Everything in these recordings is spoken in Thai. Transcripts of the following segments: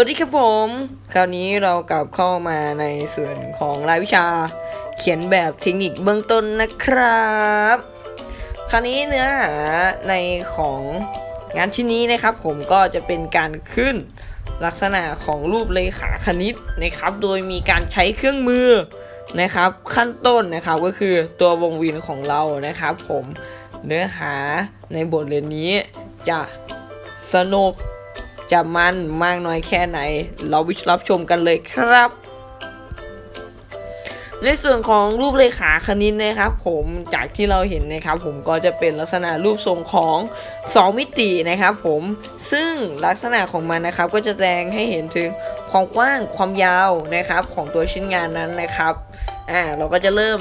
วัสดีครับผม คราวนี้เรากลับเข้ามาในส่วนของรายวิชาเขียนแบบเทคนิคเบื้องต้นนะครับ คราวนี้เนื้อหาในของงานชิ้นนี้นะครับ ผมก็จะเป็นการขึ้นลักษณะของรูปเลขาคณิตนะครับ โดยมีการใช้เครื่องมือนะครับ ขั้นต้นนะครับก็คือตัววงเวียนของเรานะครับ ผมเนื้อหาในบทเรียนนี้จะสนุก จะมันมากน้อยแค่ไหน เราวิชรับชมกันเลยครับ ในส่วนของรูปเลขาคณิตนะครับ ผมจากที่เราเห็นนะครับ ผมก็จะเป็นลักษณะรูปทรงของ 2 มิตินะครับ ผมซึ่งลักษณะของมันนะครับ ก็จะแสดงให้เห็นถึงความกว้างความยาวนะครับ ของตัวชิ้นงานนั้นนะครับอ่าเราก็จะเริ่ม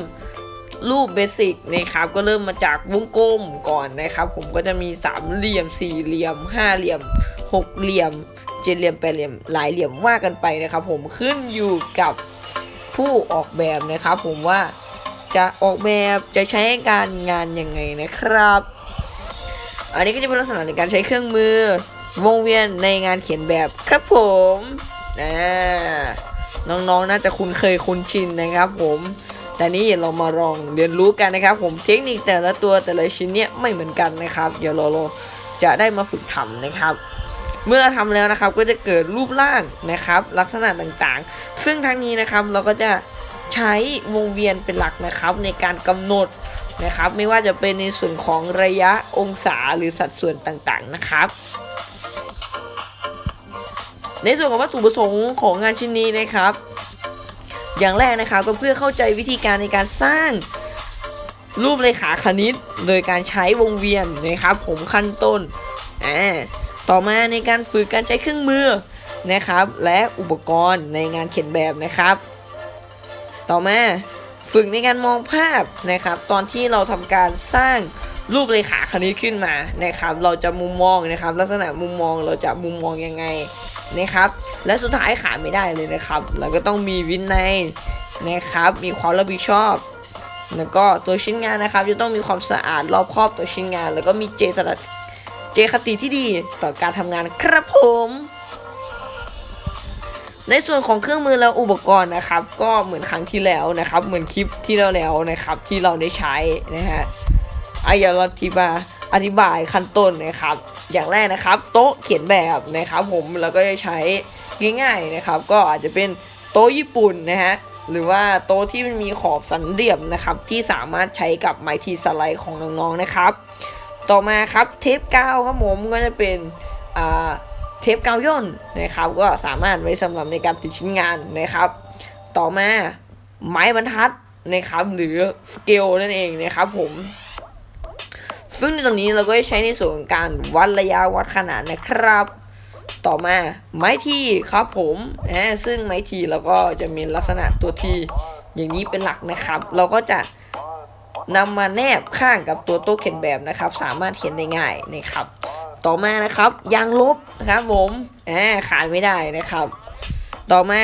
รูปเบสิกนะครับก็เริ่มมาจากวงกลมก่อนนะครับ ผมก็จะมีสามเหลี่ยมสี่เหลี่ยมห้าเหลี่ยมหกเหลี่ยมเจ็ดเหลี่ยมแปดเหลี่ยมหลายเหลี่ยมว่ากันไปนะครับ ผมขึ้นอยู่กับผู้ออกแบบนะครับ ผมว่าจะออกแบบจะใช้การงานยังไงนะครับ อันนี้ก็จะเป็นลักษณะในการใช้เครื่องมือ วงเวียนในงานเขียนแบบครับผมนะน้องๆน่าจะคุ้นเคยคุ้นชินนะครับ ผม แต่นี้เรามาลองเรียนรู้กันนะครับ ผมเทคนิคแต่ละตัวแต่ละชิ้นเนี่ยไม่เหมือนกันนะครับ เดี๋ยวเราเราจะได้มาฝึกทำนะครับ เมื่อทำแล้วนะครับก็จะเกิดรูปร่างนะครับ ลักษณะต่างๆ ซึ่งทั้งนี้นะครับเราก็จะใช้วงเวียนเป็นหลักนะครับ ในการกำหนดนะครับ ไม่ว่าจะเป็นในส่วนของระยะองศาหรือสัดส่วนต่างๆนะครับในส่วนของวัตถุประสงค์ของงานชิ้นนี้นะครับ อย่างแรกนะครับก็เพื่อเข้าใจวิธีการในการสร้างรูปเลขาคณิต โดยการใช้วงเวียนนะครับผมขั้นต้นอ่าต่อมาในการฝึกการใช้เครื่องมือนะครับ และอุปกรณ์ในงานเขียนแบบนะครับ ต่อมาฝึกในการมองภาพนะครับ ตอนที่เราทำการสร้างรูปเลขาคณิตขึ้นมานะครับ เราจะมุมมองนะครับ ลักษณะมุมมองเราจะมุมมองยังไง นะครับ และสุดท้ายขาดไม่ได้เลยนะครับ เราก็ต้องมีวินัยนะครับ มีความรับผิดชอบ แล้วก็ตัวชิ้นงานนะครับ จะต้องมีความสะอาดรอบครอบตัวชิ้นงาน แล้วก็มีเจตนาเจคติที่ดีต่อการทำงานครับผม ในส่วนของเครื่องมือและอุปกรณ์นะครับ ก็เหมือนครั้งที่แล้วนะครับ เหมือนคลิปที่เราแล้วนะครับ ที่เราได้ใช้นะฮะอายาลอธิบา อธิบายขั้นต้นนะครับ อย่างแรกนะครับโต๊ะเขียนแบบนะครับ ผมแล้วก็จะใช้ง่ายๆนะครับ ก็อาจจะเป็นโต๊ะญี่ปุ่นนะฮะหรือว่าโต๊ะที่มันมีขอบสันเหลี่ยมนะครับ ที่สามารถใช้กับไม้ทีสไลด์ของน้องๆนะครับ ต่อมาครับเทปกาวครับผมก็จะเป็นเทปกาวย่นนะครับ ก็สามารถไว้สำหรับในการติดชิ้นงานนะครับ ต่อมาไม้บรรทัดนะครับ หรือสเกลนั่นเองนะครับผม ซึ่งในตรงนี้เราก็จะใช้ในส่วนของการวัดระยะวัดขนาดนะครับ ต่อมาไม้ทีครับผมอ่าซึ่งไม้ทีเราก็จะมีลักษณะตัวทีอย่างนี้เป็นหลักนะครับ เราก็จะนำมาแนบข้างกับตัวโต๊ะเขียนแบบนะครับ สามารถเขียนได้ง่ายนะครับ ต่อมานะครับยางลบนะครับผมอ่าขาดไม่ได้นะครับ ต่อมา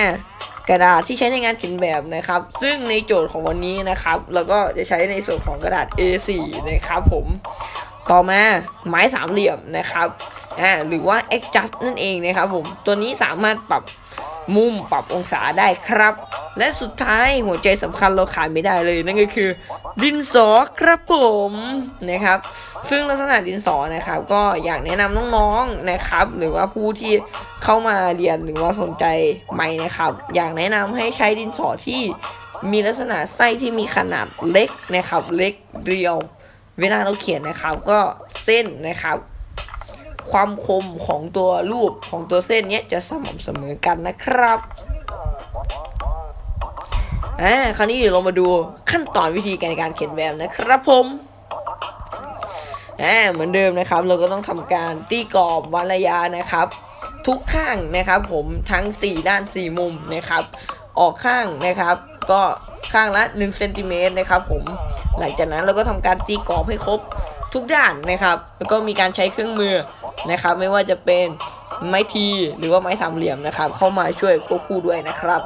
กระดาษที่ใช้ในงานเขียนแบบนะครับ ซึ่งในโจทย์ของวันนี้นะครับเราก็จะใช้ในส่วนของกระดาษ A4 นะครับผมต่อมาไม้สามเหลี่ยมนะครับอ่าหรือว่า adjust นั่นเองนะครับผมตัวนี้สามารถปรับ มุมปรับองศาได้ครับ และสุดท้ายหัวใจสำคัญเราขาดไม่ได้เลยนั่นก็คือ ดินสอครับผมนะครับ ซึ่งลักษณะดินสอนะครับ ก็อยากแนะนำน้องๆนะครับ หรือว่าผู้ที่เข้ามาเรียนหรือว่าสนใจใหม่นะครับ อยากแนะนำให้ใช้ดินสอที่มีลักษณะไส้ที่มีขนาดเล็กนะครับ เล็กเรียว เวลาเราเขียนนะครับ ก็เส้นนะครับ ความคมของตัวรูปของตัวเส้นเนี้ยจะสม่ำเสมอกันนะครับอ่าคราวนี้เดี๋ยวเรามาดูขั้นตอนวิธีการการเขียนแบบนะครับผมอ่าเหมือนเดิมนะครับ เราก็ต้องทำการตีกรอบวัดระยะนะครับ ทุกข้างนะครับ ผมทั้ง4ด้าน4มุมนะครับ ออกข้างนะครับ ก็ข้างละ1เซนติเมตรนะครับ ผมหลังจากนั้นเราก็ทำการตีกรอบให้ครบ ทุกด้านนะครับ แล้วก็มีการใช้เครื่องมือนะครับ ไม่ว่าจะเป็นไม้ทีหรือว่าไม้สามเหลี่ยมนะครับ เข้ามาช่วยควบคู่ด้วยนะครับ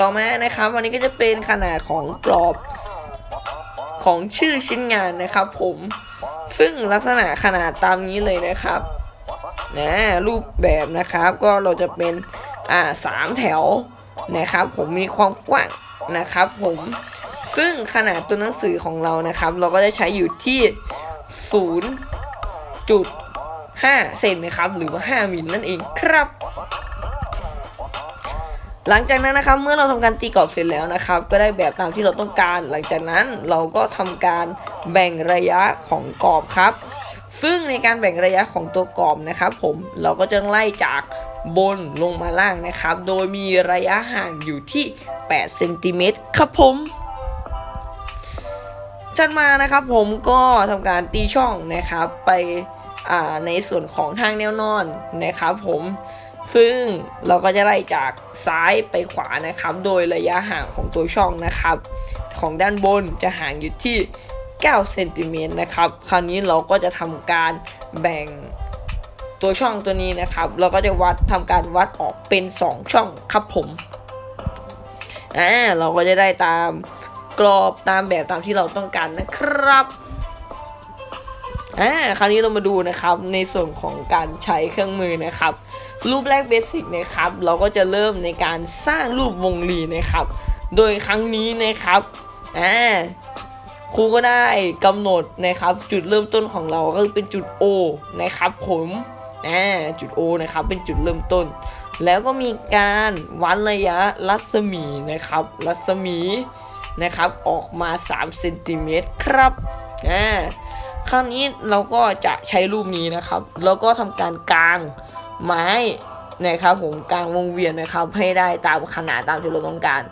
ต่อมานะครับ วันนี้ก็จะเป็นขนาดของกรอบของชื่อชิ้นงานนะครับ ผมซึ่งลักษณะขนาดตามนี้เลยนะครับนะรูปแบบนะครับก็เราจะเป็นอ่าสามแถวนะครับ ผมมีความกว้างนะครับ ผม ซึ่งขนาดตัวหนังสือของเรานะครับ เราก็จะใช้อยู่ที่0จุด5เซนนะครับ หรือว่า 5มิลนั่นเองครับ หลังจากนั้นนะครับเมื่อเราทำการตีกรอบเสร็จแล้วนะครับ ก็ได้แบบตามที่เราต้องการ หลังจากนั้นเราก็ทำการแบ่งระยะของกรอบครับ ซึ่งในการแบ่งระยะของตัวกรอบนะครับผมเราก็จะไล่จากบนลงมาล่างนะครับ โดยมีระยะห่างอยู่ที่8เซนติเมตรครับผม ถัดมานะครับผมก็ทำการตีช่องนะครับไปอ่าในส่วนของทางแนวนอนนะครับผมซึ่งเราก็จะไล่จากซ้ายไปขวานะครับ โดยระยะห่างของตัวช่องนะครับ ของด้านบนจะห่างอยู่ที่ 9 เซนติเมตรนะครับ คราวนี้เราก็จะทำการแบ่งตัวช่องตัวนี้นะครับ เราก็จะวัดทำการวัดออกเป็น 2 ช่องครับผมอ่าเราก็จะได้ตาม กรอบตามแบบตามที่เราต้องการนะครับอ่าคราวนี้เรามาดูนะครับในส่วนของการใช้เครื่องมือนะครับ รูปแรกเบสิกนะครับ เราก็จะเริ่มในการสร้างรูปวงรีนะครับ โดยครั้งนี้นะครับอ่าครูก็ได้กำหนดนะครับ จุดเริ่มต้นของเราก็คือเป็นจุด O นะครับผมอ่าจุด O นะครับเป็นจุดเริ่มต้น แล้วก็มีการวัดระยะรัศมีนะครับ รัศมี นะครับออกมา3เซนติเมตรครับอ่าคราวนี้เราก็จะใช้รูปนี้นะครับ แล้วก็ทำการกางไม้นะครับผมกางวงเวียนนะครับให้ได้ตามขนาดตามที่เราต้องการ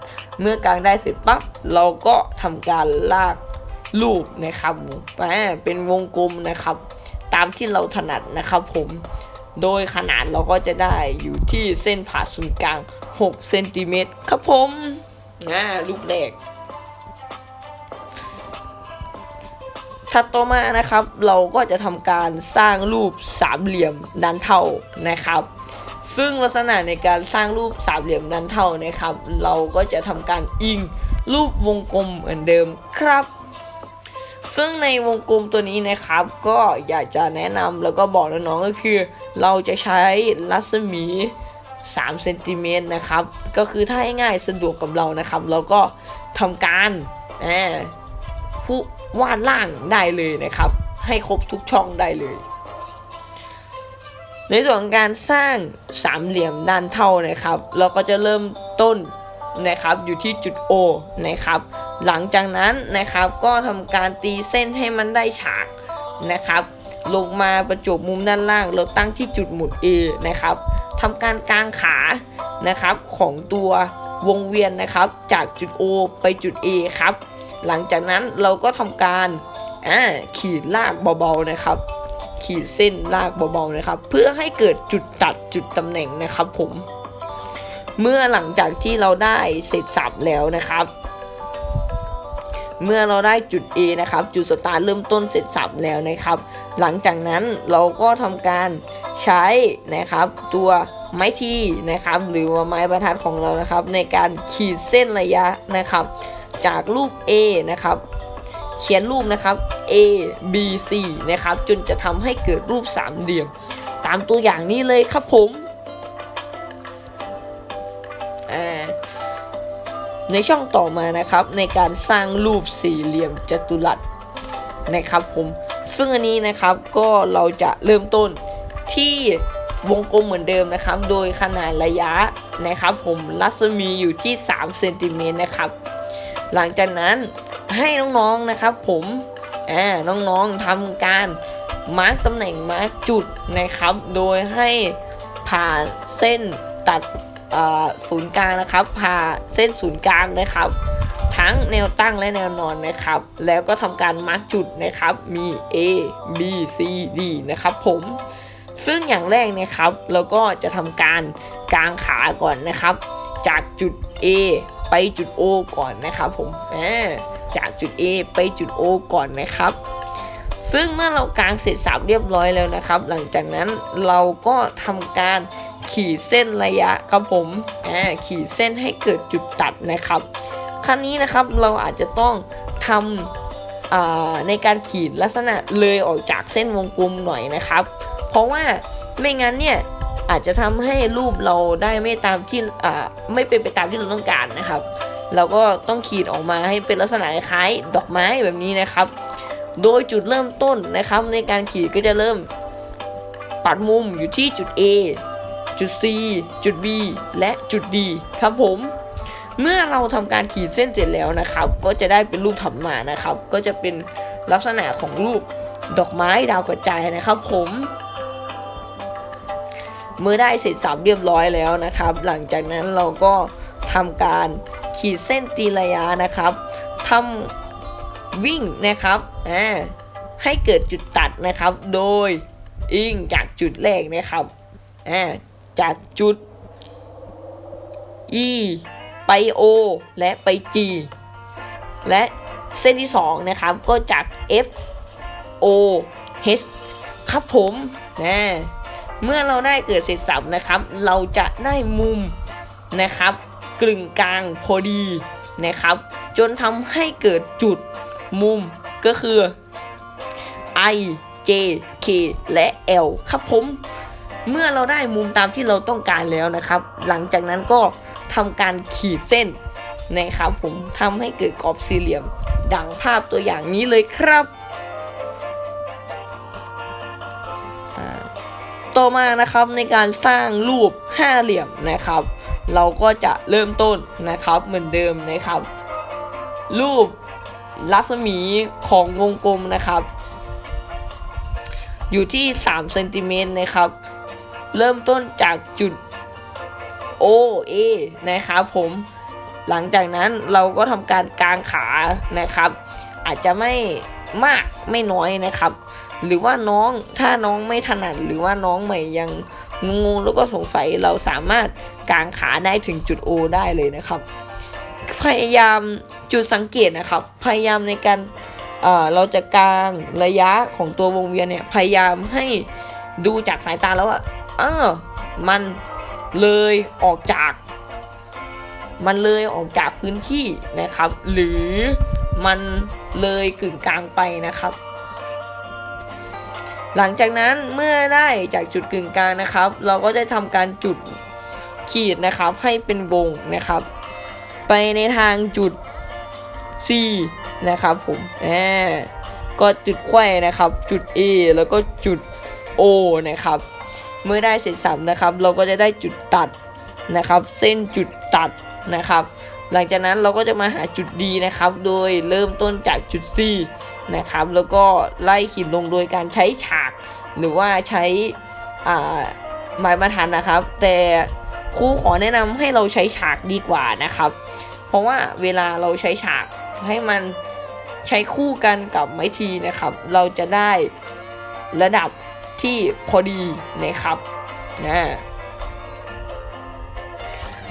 เมื่อกางได้เสร็จปั๊บเราก็ทำการลากรูปนะครับอ่าเป็นวงกลมนะครับ ตามที่เราถนัดนะครับผมโดยขนาดเราก็จะได้อยู่ที่เส้นผ่าศูนย์กลาง6เซนติเมตรครับผมอ่ารูปแรก ถัดต่อมานะครับ เราก็จะทำการสร้างรูปสามเหลี่ยมด้านเท่านะครับ ซึ่งลักษณะในการสร้างรูปสามเหลี่ยมด้านเท่านะครับ เราก็จะทำการอิงรูปวงกลมเหมือนเดิมครับ ซึ่งในวงกลมตัวนี้นะครับ ก็อยากจะแนะนำแล้วก็บอกน้องๆก็คือ เราจะใช้รัศมี3เซนติเมตรนะครับ ก็คือถ้าให้ง่ายสะดวกกับเรานะครับ เราก็ทำการอ่า ผู้วาดล่างได้เลยนะครับ ให้ครบทุกช่องได้เลย ในส่วนของการสร้างสามเหลี่ยมด้านเท่านะครับ เราก็จะเริ่มต้นนะครับอยู่ที่จุด O นะครับ หลังจากนั้นนะครับก็ทำการตีเส้นให้มันได้ฉากนะครับ ลงมาประจบมุมด้านล่าง เราตั้งที่จุดหมุด A นะครับทำการกางขานะครับของตัววงเวียนนะครับ จากจุด O ไปจุด A ครับ หลังจากนั้นเราก็ทำการขีดลากเบาๆนะครับ ขีดเส้นลากเบาๆนะครับ เพื่อให้เกิดจุดตัดจุดตำแหน่งนะครับ ผม เมื่อหลังจากที่เราได้เสร็จสับแล้วนะครับ เมื่อเราได้จุด A นะครับ จุดสตาร์ทเริ่มต้นเสร็จสับแล้วนะครับ หลังจากนั้นเราก็ทำการใช้นะครับตัวไม้ทีนะครับ หรือว่าไม้บรรทัดของเรานะครับ ในการขีดเส้นระยะนะครับ จากรูป A นะครับ เขียนรูปนะครับ A B C นะครับ จนจะทำให้เกิดรูปสามเหลี่ยม ตามตัวอย่างนี้เลยครับผมในช่องต่อมานะครับ ในการสร้างรูปสี่เหลี่ยมจัตุรัสนะครับผมซึ่งอันนี้นะครับก็เราจะเริ่มต้นที่วงกลมเหมือนเดิมนะครับ โดยขนาดระยะนะครับ ผมรัศมีอยู่ที่3เซนติเมตรนะครับ หลังจากนั้นให้น้องๆนะครับ ผมอ่าน้องๆทำการมาร์กตำแหน่งมาร์กจุดนะครับ โดยให้ผ่าเส้นตัดศูนย์กลางนะครับ ผ่าเส้นศูนย์กลางนะครับ ทั้งแนวตั้งและแนวนอนนะครับ แล้วก็ทำการมาร์กจุดนะครับ มี A B C D นะครับ ผมซึ่งอย่างแรกนะครับเราก็จะทำการกางขาก่อนนะครับ จากจุด A ไปจุด O ก่อนนะครับผมอ่าจากจุด A ไปจุด O ก่อนนะครับ ซึ่งเมื่อเรากางเสร็จสับเรียบร้อยแล้วนะครับ หลังจากนั้นเราก็ทำการขีดเส้นระยะครับผมอ่าขีดเส้นให้เกิดจุดตัดนะครับครั้นี้นะครับเราอาจจะต้องทำในการขีดลักษณะเลยออกจากเส้นวงกลมหน่อยนะครับ เพราะว่าไม่งั้นเนี่ย อาจจะทำให้รูปเราได้ไม่ตามที่ไม่เป็นไปตามที่เราต้องการนะครับ เราก็ต้องขีดออกมาให้เป็นลักษณะคล้ายดอกไม้แบบนี้นะครับ โดยจุดเริ่มต้นนะครับ ในการขีดก็จะเริ่มปัดมุมอยู่ที่จุด A จุด C จุด B และจุด D ครับผม เมื่อเราทำการขีดเส้นเสร็จแล้วนะครับ ก็จะได้เป็นรูปถัดมานะครับ ก็จะเป็นลักษณะของรูปดอกไม้ดาวกระจายนะครับผม มื่อได้เสร็จสับเรียบร้อยแล้วนะครับ หลังจากนั้นเราก็ทำการขีดเส้นตีระยะนะครับทำวิ่งนะครับอ่าให้เกิดจุดตัดนะครับ โดยอิงจากจุดแรกนะครับอ่าจากจุด E ไป O และไป G และเส้นที่ 2 นะครับ ก็จาก F O H ครับผมนะ เมื่อเราได้เกิดเสร็จสับนะครับ เราจะได้มุมนะครับกลึงกลางพอดีนะครับ จนทำให้เกิดจุดมุมก็คือ I J K และ L ครับผม เมื่อเราได้มุมตามที่เราต้องการแล้วนะครับ หลังจากนั้นก็ทำการขีดเส้นนะครับผมทำให้เกิดกรอบสี่เหลี่ยม ดังภาพตัวอย่างนี้เลยครับ ต่อมานะครับในการสร้างรูปห้าเหลี่ยมนะครับ เราก็จะเริ่มต้นนะครับเหมือนเดิมนะครับ รูปรัศมีของวงกลมนะครับ อยู่ที่3เซนติเมตรนะครับ เริ่มต้นจากจุด O A นะครับผมหลังจากนั้นเราก็ทำการกางขานะครับ อาจจะไม่มากไม่น้อยนะครับ หรือว่าน้องถ้าน้องไม่ถนัดหรือว่าน้องใหม่ยังงงๆแล้วก็สงสัยเราสามารถกางขาได้ถึงจุด O ได้เลยนะครับ พยายามจุดสังเกตนะครับ พยายามในการเเราจะกางระยะของตัววงเวียนเนี่ยพยายามให้ดูจากสายตาแล้วว่าเออมันเลยออกจาก มันเลยออกจากพื้นที่นะครับ หรือมันเลยกึ่งกลางไปนะครับ หลังจากนั้นเมื่อได้จากจุดกึ่งกลางนะครับ เราก็จะทำการจุดขีดนะครับให้เป็นวงนะครับ ไปในทางจุด C นะครับผมแหมก็จุดไขว้นะครับ จุด A แล้วก็จุด O นะครับ เมื่อได้เสร็จสับนะครับ เราก็จะได้จุดตัดนะครับ เส้นจุดตัดนะครับ หลังจากนั้นเราก็จะมาหาจุด D นะครับ โดยเริ่มต้นจากจุด C นะครับ แล้วก็ไล่ขีดลงโดยการใช้ฉาก หรือว่าใช้อ่าไม้บรรทัดนะครับ แต่ครูขอแนะนำให้เราใช้ฉากดีกว่านะครับ เพราะว่าเวลาเราใช้ฉากให้มันใช้คู่กันกับไม้ทีนะครับ เราจะได้ระดับที่พอดีนะครับนะ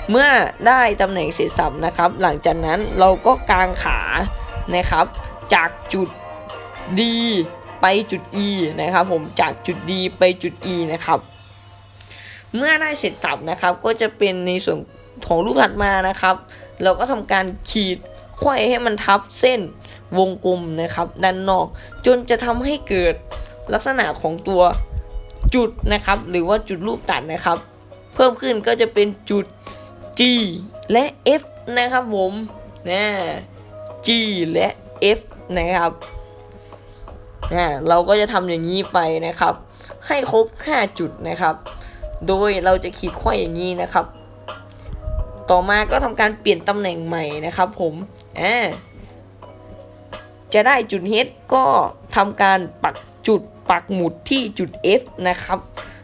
เมื่อได้ตำแหน่งเสร็จสับนะครับ หลังจากนั้นเราก็กางขานะครับ จากจุด D ไป จุด E นะครับผมจากจุด D ไปจุด E นะครับเมื่อได้เสร็จสับนะครับ ก็จะเป็นในส่วนของรูปถัดมานะครับ เราก็ทำการขีดไขว้ให้มันทับเส้นวงกลมนะครับ ด้านนอก จนจะทำให้เกิดลักษณะของตัวจุดนะครับ หรือว่าจุดรูปตัดนะครับ เพิ่มขึ้นก็จะเป็นจุด G และ F นะครับผมนะ G และ F นะครับ นะเราก็จะทำอย่างนี้ไปนะครับ ให้ครบ 5 จุดนะครับ โดยเราจะขีดข้อย่างนี้นะครับ ต่อมาก็ทำการเปลี่ยนตำแหน่งใหม่นะครับผมอ่าจะได้จุด H ก็ทำการปักจุดปักหมุดที่จุด F นะครับ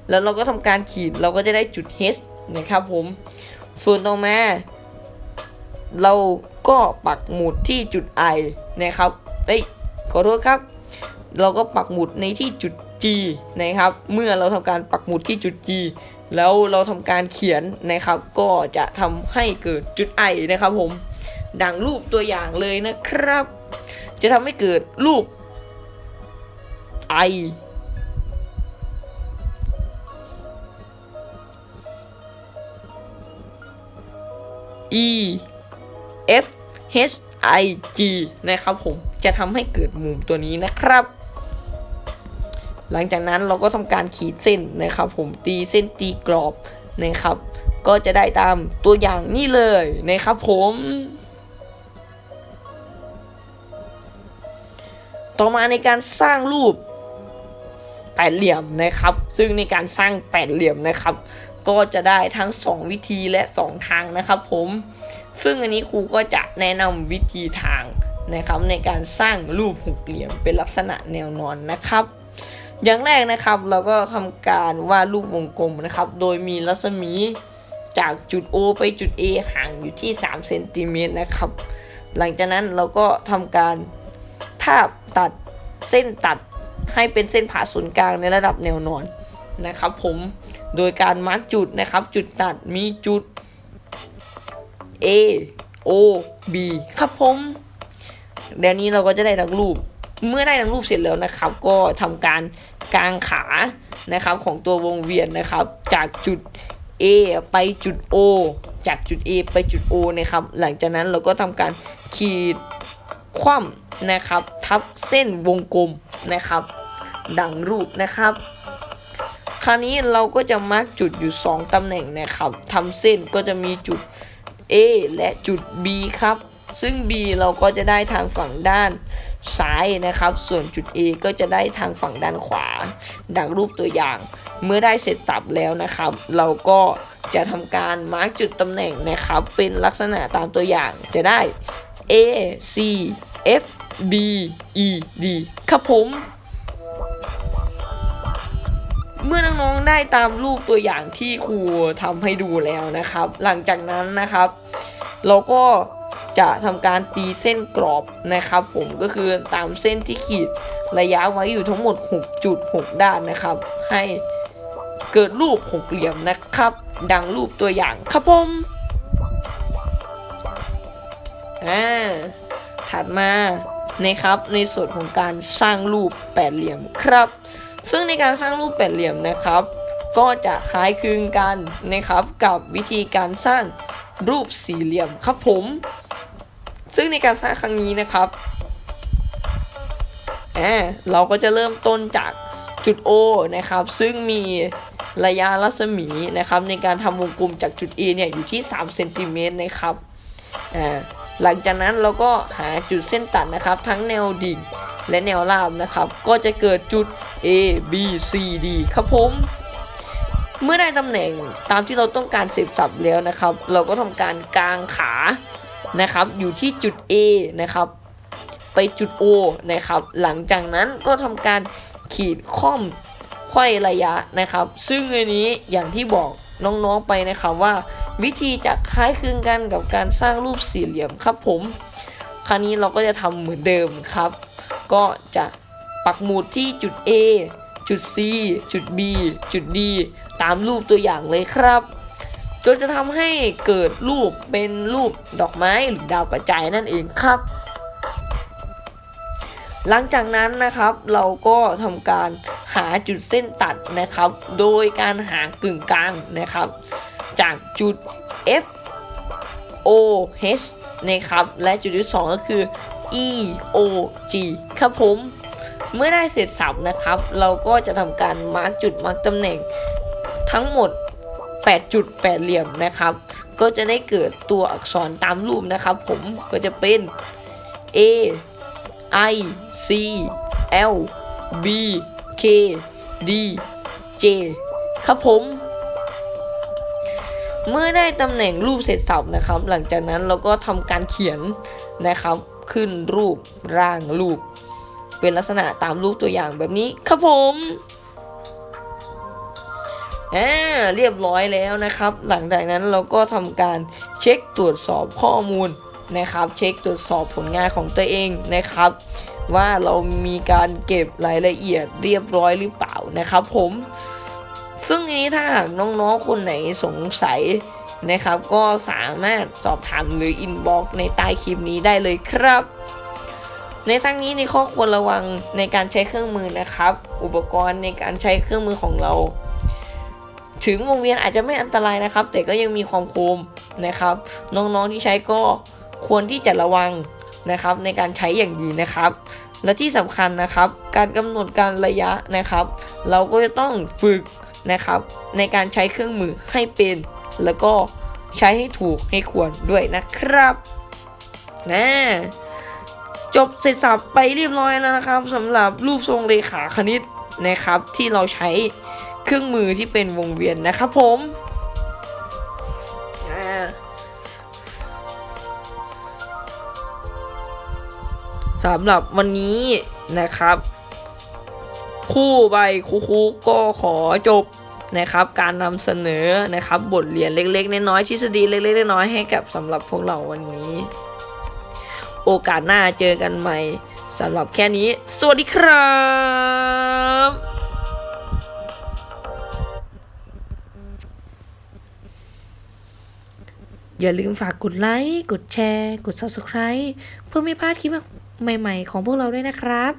แล้วเราก็ทำการขีดเราก็จะได้จุด H นะครับผม ส่วนต่อมาเราก็ปักหมุดที่จุด I นะครับ เอ้ย ขอโทษครับ เราก็ปักหมุดในที่จุด G นะครับ เมื่อเราทำการปักหมุดที่จุด G แล้วเราทำการเขียนนะครับ ก็จะทำให้เกิดจุด I นะครับผม ดังรูปตัวอย่างเลยนะครับ จะทำให้เกิดรูป I E F H I G นะครับผมจะทำให้เกิดมุมตัวนี้นะครับ หลังจากนั้นเราก็ทำการขีดเส้นนะครับ ผมตีเส้นตีกรอบนะครับ ก็จะได้ตามตัวอย่างนี่เลยนะครับ ผม ต่อมาในการสร้างรูปแปดเหลี่ยมนะครับ ซึ่งในการสร้างแปดเหลี่ยมนะครับ ก็จะได้ทั้ง 2 วิธีและ 2 ทางนะครับ ผม ซึ่งอันนี้ครูก็จะแนะนำวิธีทางนะครับในการสร้างรูปหกเหลี่ยมเป็นลักษณะแนวนอนนะครับ อย่างแรกนะครับเราก็ทำการวาดรูปวงกลมนะครับ โดยมีรัศมีจากจุด O ไปจุด A ห่างอยู่ที่3เซนติเมตรนะครับ หลังจากนั้นเราก็ทำการทาบตัดเส้นตัดให้เป็นเส้นผ่าศูนย์กลางในระดับแนวนอนนะครับ ผมโดยการมาร์กจุดนะครับ จุดตัดมีจุด A O B ครับผมเดี๋ยวนี้เราก็จะได้ดังรูป เมื่อได้ดังรูปเสร็จแล้วนะครับ ก็ทำการ กลางขานะครับของตัววงเวียนนะครับจากจุด A ไปจุด O จากจุด A ไปจุด O นะครับหลังจากนั้นเราก็ทำการขีดคว่ำนะครับทับเส้นวงกลมนะครับ ดังรูปนะครับ คราวนี้เราก็จะมาร์กจุดอยู่ 2ตำแหน่งนะครับทำเส้นก็จะมีจุด A และจุด B ครับ ซึ่ง B เราก็จะได้ทางฝั่งด้านซ้ายนะครับ ส่วนจุด A ก็จะได้ทางฝั่งด้านขวา ดังรูปตัวอย่าง เมื่อได้เสร็จสับแล้วนะครับ เราก็จะทำการมาร์กจุดตำแหน่งนะครับ เป็นลักษณะตามตัวอย่างจะได้ A C F B E D ครับผม เมื่อน้องๆได้ตามรูปตัวอย่างที่ครูทำให้ดูแล้วนะครับ หลังจากนั้นนะครับ เราก็ จะทำการตีเส้นกรอบนะครับ ผมก็คือตามเส้นที่ขีดระยะไว้อยู่ทั้งหมด6จุด6ด้านนะครับ ให้เกิดรูปหกเหลี่ยมนะครับ ดังรูปตัวอย่างครับผมอ่าถัดมานะครับในส่วนของการสร้างรูปแปดเหลี่ยมครับ ซึ่งในการสร้างรูปแปดเหลี่ยมนะครับ ก็จะคล้ายคลึงกันนะครับกับวิธีการสร้างรูปสี่เหลี่ยมครับผม ซึ่งในการสร้างครั้งนี้นะครับอ่าเราก็จะเริ่มต้นจากจุด O นะครับ ซึ่งมีระยะรัศมีนะครับ ในการทำวงกลมจากจุด A เนี่ยอยู่ที่3เซนติเมตรนะครับอ่าหลังจากนั้นเราก็หาจุดเส้นตัดนะครับ ทั้งแนวดิ่งและแนวราบนะครับ ก็จะเกิดจุด A B C D ครับผม เมื่อได้ตำแหน่งตามที่เราต้องการเสร็จสับแล้วนะครับ เราก็ทำการกางขา นะครับอยู่ที่จุด A นะครับไปจุด O นะครับหลังจากนั้นก็ทำการขีดค่อมไขว้ระยะนะครับ ซึ่งอันนี้อย่างที่บอกน้องๆไปนะครับว่า วิธีจะคล้ายคลึงกันกับการสร้างรูปสี่เหลี่ยมครับผม คราวนี้เราก็จะทำเหมือนเดิมครับ ก็จะปักหมุดที่จุด A จุด C จุด B จุด D ตามรูปตัวอย่างเลยครับ จนจะทำให้เกิดรูปเป็นรูปดอกไม้หรือดาวกระจายนั่นเองครับ หลังจากนั้นนะครับเราก็ทำการหาจุดเส้นตัดนะครับ โดยการหากึ่งกลางนะครับ จากจุด F O H นะครับ และจุดที่ 2 ก็คือ E O G ครับผม เมื่อได้เสร็จสับนะครับ เราก็จะทำการมาร์กจุดมาร์กตำแหน่งทั้งหมด 8จุด8เหลี่ยมนะครับ ก็จะได้เกิดตัวอักษรตามรูปนะครับ ผมก็จะเป็น A I C L B K D J ครับผม เมื่อได้ตำแหน่งรูปเสร็จสับนะครับ หลังจากนั้นเราก็ทำการเขียนนะครับ ขึ้นรูปร่างรูป เป็นลักษณะตามรูปตัวอย่างแบบนี้ครับผม อ่าเรียบร้อยแล้วนะครับ หลังจากนั้นเราก็ทำการเช็คตรวจสอบข้อมูลนะครับ เช็คตรวจสอบผลงานของตัวเองนะครับ ว่าเรามีการเก็บรายละเอียดเรียบร้อยหรือเปล่านะครับผม ซึ่งนี้ถ้าหากน้องๆคนไหนสงสัยนะครับ ก็สามารถสอบถามหรืออินบ็อกในใต้คลิปนี้ได้เลยครับในทั้งนี้ในข้อควรระวังในการใช้เครื่องมือนะครับ อุปกรณ์ในการใช้เครื่องมือของเรา ถึงวงเวียนอาจจะไม่อันตรายนะครับ แต่ก็ยังมีความคมนะครับ น้องๆที่ใช้ก็ควรที่จะระวังนะครับในการใช้อย่างดีนะครับ และที่สำคัญนะครับ การกำหนดการระยะนะครับ เราก็จะต้องฝึกนะครับ ในการใช้เครื่องมือให้เป็น แล้วก็ใช้ให้ถูกให้ควรด้วยนะครับนะจบเสร็จสับไปเรียบร้อยแล้วนะครับสำหรับรูปทรงเลขาคณิตนะครับ ที่เราใช้ เครื่องมือที่เป็นวงเวียนนะครับผมสำหรับวันนี้นะครับ คู่ใบคูคูก็ขอจบนะครับ การนำเสนอนะครับ บทเรียนเล็ก ๆน้อยๆทฤษฎีเล็กๆน้อยๆให้กับสำหรับพวกเราวันนี้ โอกาสหน้าเจอกันใหม่สำหรับแค่นี้ สวัสดีครับ อย่าลืมฝากกดไลค์ กดแชร์ กด Subscribe เพื่อไม่พลาดคลิปใหม่ๆของพวกเราด้วยนะครับ